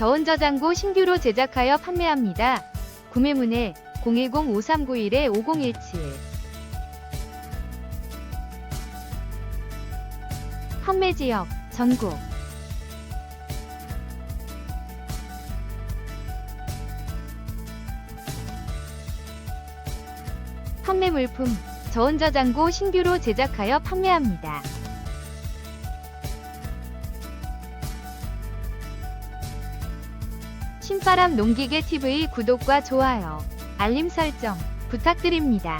저온저장고 신규로 제작하여 판매합니다. 구매문의 010-5391-5017 판매 지역 전국 판매 물품 저온저장고 신규로 제작하여 판매합니다. 신바람 농기계 TV 구독과 좋아요, 알림 설정 부탁드립니다.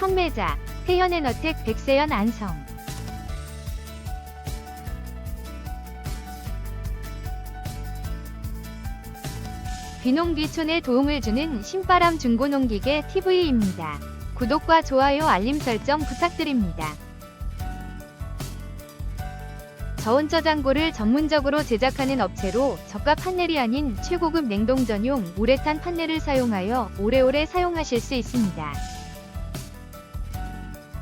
판매자 태현에너텍 백세연 안성 귀농귀촌에 도움을 주는 신바람 중고농기계 TV입니다. 구독과 좋아요 알림 설정 부탁드립니다. 저온 저장고를 전문적으로 제작하는 업체로 저가 판넬이 아닌 최고급 냉동 전용 우레탄 판넬을 사용하여 오래오래 사용하실 수 있습니다.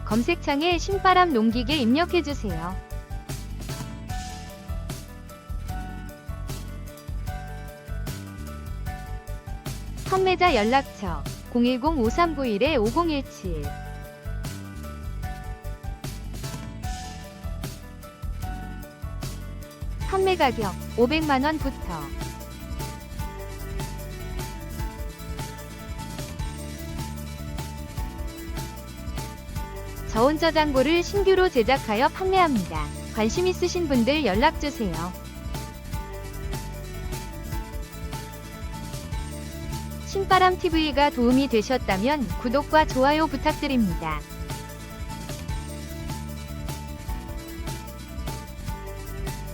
검색창에 신바람 농기계 입력해주세요. 판매자 연락처 010-5391-5017 판매 가격 500만원부터 저온저장고를 신규로 제작하여 판매합니다. 관심 있으신 분들 연락주세요. 신바람 TV가 도움이 되셨다면 구독과 좋아요 부탁드립니다.